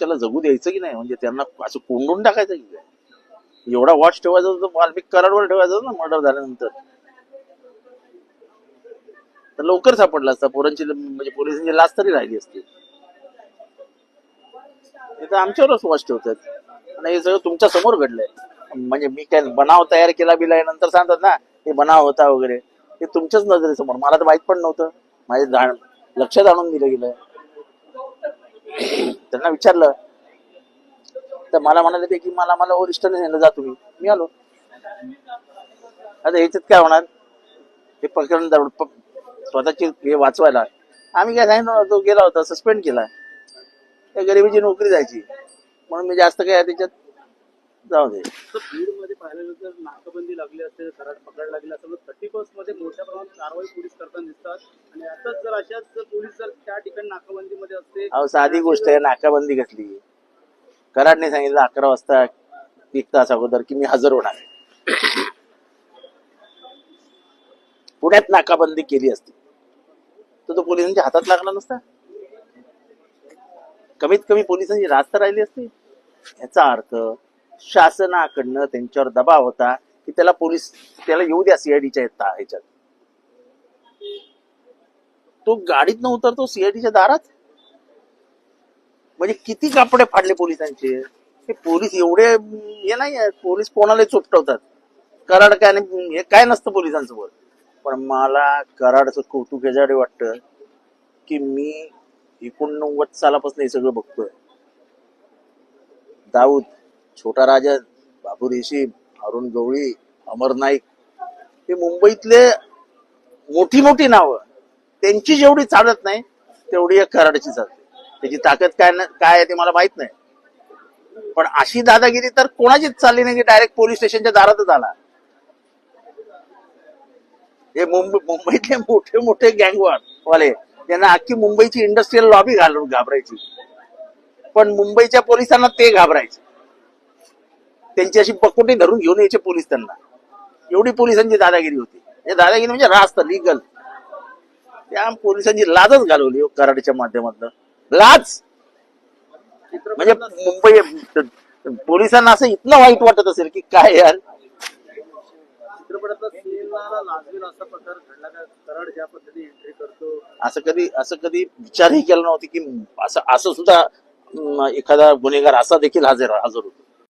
पक्षाला जगू द्यायचं की नाही? म्हणजे त्यांना असं कोंडून टाकायचं की काय? एवढा वॉच ठेवायचा होता वाल्मिक कराडवर ठेवायचा ना मर्डर झाल्यानंतर. तर लवकर सापडला असता. पोरांची म्हणजे पोलिसांची लाच तरी राहिली असती. तर आमच्यावरच वॉच ठेवतात. आणि हे सगळं तुमच्यासमोर घडलंय. म्हणजे मी काय बनाव तयार केला बिलाय नंतर सांगतात ना हे बनाव होता वगैरे. हे तुमच्याच नजरेसमोर. मला तर माहीत पण नव्हतं. माझे लक्षात आणून दिलं गेलं. त्यांना विचारलं तर मला म्हणाले ते की मला मला वरिष्ठाने नेलं जा तुम्ही. मी आलो. आता ह्याच्यात काय होणार? हे प्रकरण स्वतःची हे वाचवायला. आम्ही काय सांगितलं नव्हतं, तो गेला होता सस्पेंड केला. त्या गरिबीची नोकरी जायची. म्हणून मी जास्त काय त्याच्यात जाऊ दे. तर मध्ये पाहिलं गेलं तर नाकाबंदी लागली असते कराड पकड लागली असेल थर्टी फर्स्टमध्ये मोठ्या प्रमाणात कारवाई पोलीस करताना दिसतात. आणि आताच जर अशाच पोलीस असते. अहो साधी गोष्ट आहे नाकाबंदी घातली कराडने सांगितलं अकरा वाजता एक तास अगोदर की मी हजर होणार आहे. पुण्यात नाकाबंदी केली असती. तर तो पोलिसांच्या हातात लागला नसता? कमीत कमी पोलिसांची रास्त राहिली असती. याचा अर्थ शासनाकडनं त्यांच्यावर दबाव होता की त्याला पोलीस त्याला येऊ द्या सीआयडीच्या ह्याच्यात. तो गाडीत न उतरतो सीआयडीच्या दारात? म्हणजे किती कापडे फाडले पोलिसांचे? हे पोलीस एवढे हे नाही आहेत पोलीस कोणाला चोपटवतात? कराड काय नाही हे काय नसतं पोलिसांसोबत पण मला कराडचं कौतुक याच्याकडे वाटतं की मी एकोणनव्वद सालापासून हे सगळं बघतोय. दाऊद छोटा राजन बाबू रेशीम अरुण गवळी अमर नाईक हे मुंबईतले मोठी मोठी नावं. त्यांची जेवढी चालत नाही तेवढी या कराडची चालते. त्याची ताकद काय काय आहे ते मला माहीत नाही. पण अशी दादागिरी तर कोणाचीच चालली नाही की डायरेक्ट पोलीस स्टेशनच्या दारातच आला. हे मुंबई मुंबईतले मोठे मोठे गँगवार वाले त्यांना अख्खी मुंबईची इंडस्ट्रीयल लॉबी घालून घाबरायची. पण मुंबईच्या पोलिसांना ते घाबरायचे. त्यांची अशी पकोटी धरून घेऊन यायचे पोलीस त्यांना. एवढी पोलिसांची दादागिरी होती. हे दादागिरी म्हणजे रास्त लिगल त्या पोलिसांची लाजच घालवली हो कराडीच्या माध्यमातून. लाज म्हणजे मुंबई पोलिसांना असं इतकं वाईट वाटत असेल की काय यार? असा कधी असं कधी विचारही केला नव्हती की असं असं सुद्धा एखादा गुन्हेगार असा देखील हजर हजर होतो.